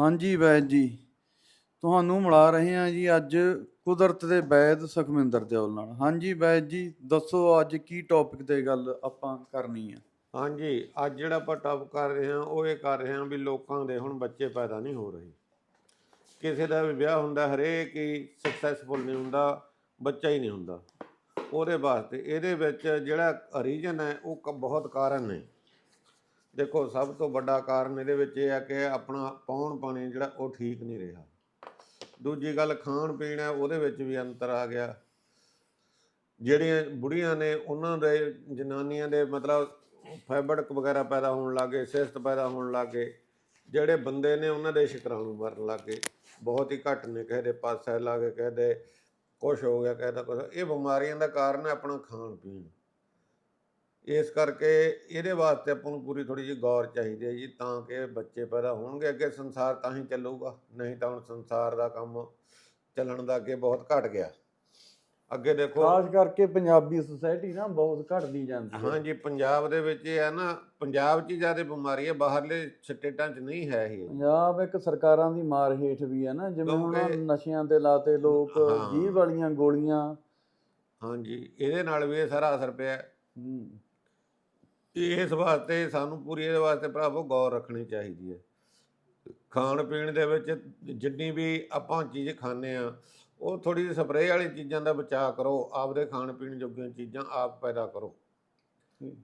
ਹਾਂਜੀ ਵੈਦ ਜੀ, ਤੁਹਾਨੂੰ ਮਿਲਾ ਰਹੇ ਹਾਂ ਜੀ ਅੱਜ ਕੁਦਰਤ ਦੇ ਵੈਦ ਸੁਖਮਿੰਦਰ ਦਿਓਲ ਨਾਲ। ਹਾਂਜੀ ਵੈਦ ਜੀ, ਦੱਸੋ ਅੱਜ ਕੀ ਟੌਪਿਕ ਤੇ ਗੱਲ ਆਪਾਂ ਕਰਨੀ ਹੈ ਹਾਂਜੀ, ਅੱਜ ਜਿਹੜਾ ਆਪਾਂ ਟੌਪ ਕਰ ਰਹੇ ਹਾਂ, ਉਹ ਇਹ ਕਰ ਰਹੇ ਹਾਂ ਵੀ ਲੋਕਾਂ ਦੇ ਹੁਣ ਬੱਚੇ ਪੈਦਾ ਨਹੀਂ ਹੋ ਰਹੇ। ਕਿਸੇ ਦਾ ਵੀ ਵਿਆਹ ਹੁੰਦਾ, ਹਰੇਕ ਹੀ ਸਕਸੈਸਫੁਲ ਨਹੀਂ ਹੁੰਦਾ, ਬੱਚਾ ਹੀ ਨਹੀਂ ਹੁੰਦਾ। ਉਹਦੇ ਵਾਸਤੇ, ਇਹਦੇ ਵਿੱਚ ਜਿਹੜਾ ਰੀਜਨ ਹੈ, ਉਹ ਕ- ਬਹੁਤ ਕਾਰਨ ਨੇ। ਦੇਖੋ, ਸਭ ਤੋਂ ਵੱਡਾ ਕਾਰਨ ਇਹਦੇ ਵਿੱਚ ਇਹ ਆ ਕਿ ਆਪਣਾ ਪੌਣ ਪਾਣੀ ਜਿਹੜਾ ਉਹ ਠੀਕ ਨਹੀਂ ਰਿਹਾ। ਦੂਜੀ ਗੱਲ, ਖਾਣ ਪੀਣ ਹੈ, ਉਹਦੇ ਵਿੱਚ ਵੀ ਅੰਤਰ ਆ ਗਿਆ। ਜਿਹੜੀਆਂ ਬੁੜੀਆਂ ਨੇ, ਉਹਨਾਂ ਦੇ ਜਨਾਨੀਆਂ ਦੇ ਮਤਲਬ ਫਾਈਬਰਕ ਵਗੈਰਾ ਪੈਦਾ ਹੋਣ ਲੱਗੇ ਸਿਸਤ ਪੈਦਾ ਹੋਣ ਲੱਗੇ, ਜਿਹੜੇ ਬੰਦੇ ਨੇ, ਉਹਨਾਂ ਦੇ ਸ਼ੁਕਰਾਣੂ ਮਰਨ ਲੱਗੇ। ਬਹੁਤ ਹੀ ਘੱਟ ਨੇ, ਕਿਸੇ ਦੇ ਲਾ ਲੱਗੇ, ਕਿਸੇ ਦੇ ਕੁਛ ਹੋ ਗਿਆ, ਕਿਸੇ ਦਾ ਇਹ ਬਿਮਾਰੀਆਂ ਦਾ ਕਾਰਨ ਹੈ ਆਪਣਾ ਖਾਣ ਪੀਣ। ਇਸ ਕਰਕੇ ਇਹਦੇ ਵਾਸਤੇ ਆਪਾਂ ਨੂੰ ਪੂਰੀ ਥੋੜੀ ਜਿਹੀ ਗੌਰ ਚਾਹੀਦੀ ਹੈ ਜੀ ਤਾਂ ਕਿ ਬੱਚੇ ਪੈਦਾ ਹੋਣਗੇ ਅੱਗੇ ਸੰਸਾਰ ਤਾਂ ਹੀ ਚੱਲੂਗਾ ਨਹੀਂ ਤਾਂ ਹੁਣ ਸੰਸਾਰ ਦਾ ਕੰਮ ਚੱਲਣ ਦਾ ਅੱਗੇ ਬਹੁਤ ਘਟ ਗਿਆ। ਅੱਗੇ ਦੇਖੋ ਖਾਸ ਕਰਕੇ ਪੰਜਾਬੀ ਸੁਸਾਇਟੀ ਨਾ ਬਹੁਤ ਘਟਦੀ ਜਾਂਦੀ ਹੈ। ਹਾਂਜੀ ਪੰਜਾਬ ਦੇ ਵਿੱਚ ਇਹ ਹੈ ਨਾ ਪੰਜਾਬ 'ਚ ਜ਼ਿਆਦਾ ਬਿਮਾਰੀ ਹੈ ਬਾਹਰਲੇ ਸਟੇਟਾਂ 'ਚ ਨਹੀਂ ਹੈ ਇਹ। ਪੰਜਾਬ ਇੱਕ ਸਰਕਾਰਾਂ ਦੀ ਮਾਰ ਹੇਠ ਵੀ ਹੈ ਨਾ ਜਿਵੇਂ ਹੁਣ ਨਸ਼ਿਆਂ ਤੇ ਲਾਤੇ ਲੋਕ। ਜੀਭ ਵਾਲੀਆਂ ਗੋਲੀਆਂ। ਹਾਂਜੀ ਇਹਦੇ ਨਾਲ ਵੀ ਇਹ ਸਾਰਾ ਅਸਰ ਪਿਆ। ਹੈ। ਇਸ ਵਾਸਤੇ ਸਾਨੂੰ ਪੂਰੀ ਇਹਦੇ ਵਾਸਤੇ ਭਰਾਵੋ ਗੌਰ ਰੱਖਣੀ ਚਾਹੀਦੀ ਹੈ। ਖਾਣ ਪੀਣ ਦੇ ਵਿੱਚ ਜਿੰਨੀ ਵੀ ਆਪਾਂ ਚੀਜ਼ ਖਾਂਦੇ ਆ ਉਹ ਥੋੜੀ ਜਿਹੀ ਸਪਰੇਅ ਵਾਲੀ ਚੀਜ਼ਾਂ ਦਾ ਬਚਾਅ ਕਰੋ ਆਪਦੇ ਖਾਣ ਪੀਣ ਜੋਗੀਆਂ ਚੀਜ਼ਾਂ ਆਪ ਪੈਦਾ ਕਰੋ।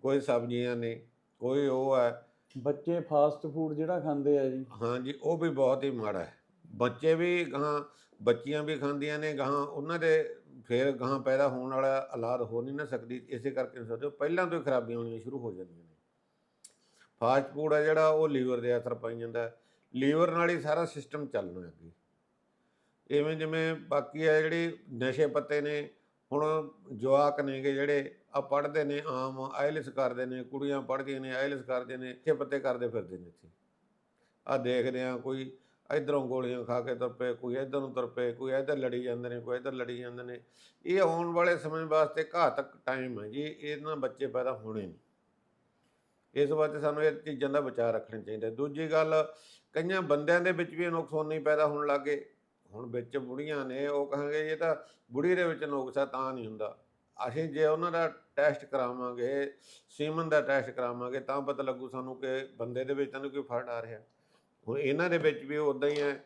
ਕੋਈ ਸਬਜ਼ੀਆਂ ਨੇ ਕੋਈ ਉਹ ਹੈ। ਬੱਚੇ ਫਾਸਟ ਫੂਡ ਜਿਹੜਾ ਖਾਂਦੇ ਆ ਜੀ। ਹਾਂਜੀ ਉਹ ਵੀ ਬਹੁਤ ਹੀ ਮਾੜਾ ਹੈ। ਬੱਚੇ ਵੀ ਗਾਂ ਬੱਚੀਆਂ ਵੀ ਖਾਂਦੀਆਂ ਨੇ ਗਾਂ ਉਹਨਾਂ ਦੇ ਫਿਰ ਗਾਂ ਪੈਦਾ ਹੋਣ ਵਾਲਾ ਔਲਾਦ ਹੋ ਨਹੀਂ ਨਾ ਸਕਦੀ, ਇਸੇ ਕਰਕੇ ਸੋਚੋ ਪਹਿਲਾਂ ਤੋਂ ਹੀ ਖਰਾਬੀਆਂ ਹੋਣੀਆਂ ਸ਼ੁਰੂ ਹੋ ਜਾਂਦੀਆਂ ਨੇ। ਫਾਸਟ ਫੂਡ ਆ ਜਿਹੜਾ, ਉਹ ਲੀਵਰ ਦੇ ਅਸਰ ਪਾਈ ਜਾਂਦਾ। ਲੀਵਰ ਨਾਲ ਹੀ ਸਾਰਾ ਸਿਸਟਮ ਚੱਲਣਾ ਅੱਗੇ ਇਵੇਂ ਜਿਵੇਂ ਬਾਕੀ ਹੈ ਜਿਹੜੀ ਨਸ਼ੇ ਪੱਤੇ ਨੇ, ਹੁਣ ਜਵਾਕ ਨੇਗੇ ਜਿਹੜੇ ਆ ਪੜ੍ਹਦੇ ਨੇ ਆਮ, ਆਇਲਸ ਕਰਦੇ ਨੇ, ਕੁੜੀਆਂ ਪੜ੍ਹਦੀਆਂ ਨੇ, ਆਇਲਸ ਕਰਦੇ ਨੇ, ਨਸ਼ੇ ਪੱਤੇ ਕਰਦੇ ਫਿਰਦੇ ਨੇ ਇੱਥੇ। ਆ ਦੇਖਦੇ ਆ ਕੋਈ ਇਧਰੋਂ ਗੋਲੀਆਂ ਖਾ ਕੇ ਤੁਰ ਕੋਈ ਇਧਰ ਨੂੰ ਤੁਰ ਕੋਈ ਇਧਰ ਲੜੀ ਜਾਂਦੇ ਨੇ, ਕੋਈ ਇਧਰ ਲੜੀ ਜਾਂਦੇ ਨੇ। ਇਹ ਆਉਣ ਵਾਲੇ ਸਮੇਂ ਵਾਸਤੇ ਘਾਤਕ ਟਾਈਮ ਹੈ ਜੀ, ਇਹਨਾਂ ਬੱਚੇ ਪੈਦਾ ਹੋਣੇ ਨੇ ਇਸ ਵਾਸਤੇ ਸਾਨੂੰ ਇਹ ਚੀਜ਼ਾਂ ਦਾ ਵਿਚਾਰ ਰੱਖਣਾ ਚਾਹੀਦਾ ਦੂਜੀ ਗੱਲ, ਕਈਆਂ ਬੰਦਿਆਂ ਦੇ ਵਿੱਚ ਵੀ ਨੁਕਸਾਨੀ ਪੈਦਾ ਹੋਣ ਲੱਗੇ ਹੁਣ ਵਿੱਚ ਬੁੜੀਆਂ ਨੇ, ਉਹ ਕਹਾਂਗੇ ਇਹ ਤਾਂ ਬੁੜੀ ਦੇ ਵਿੱਚ ਨੁਕਸ ਹੈ ਤਾਂ ਨਹੀਂ ਹੁੰਦਾ। ਅਸੀਂ ਜੇ ਉਹਨਾਂ ਦਾ ਟੈਸਟ ਕਰਾਵਾਂਗੇ ਸੀਮਨ ਦਾ ਟੈਸਟ ਕਰਾਵਾਂਗੇ, ਤਾਂ ਪਤਾ ਲੱਗੂ ਸਾਨੂੰ ਕਿ ਬੰਦੇ ਦੇ ਵਿੱਚ ਤਾਂ ਨਹੀਂ ਕੋਈ ਫਲਟ ਆ ਰਿਹਾ। ਹੁਣ ਇਹਨਾਂ ਦੇ ਵਿੱਚ ਵੀ ਉਦਾਂ ਹੀ ਹੈ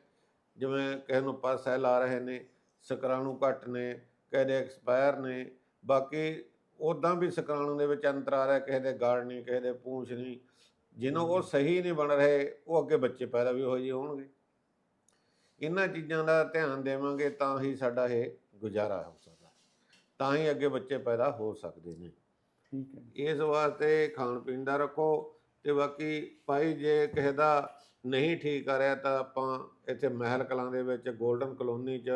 ਜਿਵੇਂ ਕਿਸੇ ਨੂੰ ਪਾਸਾ ਲਾ ਰਹੇ ਨੇ ਸ਼ੁਕਰਾਣੂ ਘੱਟ ਨੇ ਕਿਸੇ ਦੇ ਐਕਸਪਾਇਰ ਨੇ ਬਾਕੀ ਉਦਾਂ ਵੀ ਸ਼ੁਕਰਾਣੂ ਦੇ ਵਿੱਚ ਅੰਤਰ ਆ ਰਿਹਾ ਕਿਸੇ ਦੇ ਗਾੜ ਨਹੀਂ ਕਿਸੇ ਦੇ ਪੂੰਛ ਨਹੀਂ ਜਿਹਨੂੰ ਉਹ ਸਹੀ ਨਹੀਂ ਬਣ ਰਹੇ ਉਹ ਅੱਗੇ ਬੱਚੇ ਪੈਦਾ ਵੀ ਹੋ ਜੀ ਹੋਣਗੇ। ਇਹਨਾਂ ਚੀਜ਼ਾਂ ਦਾ ਧਿਆਨ ਦੇਵਾਂਗੇ ਤਾਂ ਹੀ ਸਾਡਾ ਇਹ ਗੁਜ਼ਾਰਾ ਹੋ ਸਕਦਾ ਤਾਂ ਹੀ ਅੱਗੇ ਬੱਚੇ ਪੈਦਾ ਹੋ ਸਕਦੇ ਨੇ। ਠੀਕ ਹੈ ਇਸ ਵਾਸਤੇ ਖਾਣ ਪੀਣ ਦਾ ਰੱਖੋ ਤੇ ਬਾਕੀ ਭਾਈ ਜੇ ਕਿਸੇ ਦਾ ਨਹੀਂ ਠੀਕ ਆ ਰਿਹਾ ਤਾਂ ਆਪਾਂ ਇੱਥੇ ਮਹਿਲ ਕਲਾਂ ਦੇ ਵਿੱਚ 골ਡਨ ਕਲੋਨੀ 'ਚ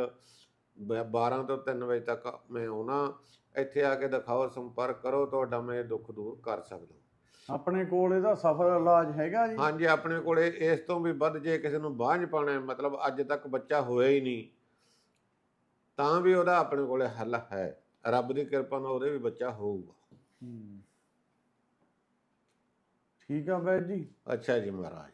ਬ- 12 ਤੋਂ 3 ਵਜੇ ਤੱਕ ਮੈਂ ਆਉਣਾ। ਇੱਥੇ ਆ ਕੇ ਦਿਖਾਓ ਸੰਪਰਕ ਕਰੋ ਤੁਹਾਡਾ ਮੈਂ ਦੁੱਖ ਦੂਰ ਕਰ ਸਕਦਾ। ਆਪਣੇ ਕੋਲ ਇਹਦਾ ਸਫਲ ਇਲਾਜ ਹੈਗਾ ਜੀ? ਹਾਂਜੀ ਆਪਣੇ ਕੋਲੇ ਇਸ ਤੋਂ ਵੀ ਵੱਧ ਜੇ ਕਿਸੇ ਨੂੰ ਬਾਂਝ ਪਾਣਾ ਮਤਲਬ ਅੱਜ ਤੱਕ ਬੱਚਾ ਹੋਇਆ ਹੀ ਨਹੀਂ ਤਾਂ ਵੀ ਉਹਦਾ ਆਪਣੇ ਕੋਲੇ ਹੱਲ ਹੈ। ਰੱਬ ਦੀ ਕਿਰਪਾ ਨਾਲ ਉਹਦੇ ਵੀ ਬੱਚਾ ਹੋਊਗਾ। ਠੀਕ ਆ ਵੈਦ ਜੀ। ਅੱਛਾ ਜੀ ਮਹਾਰਾਜ।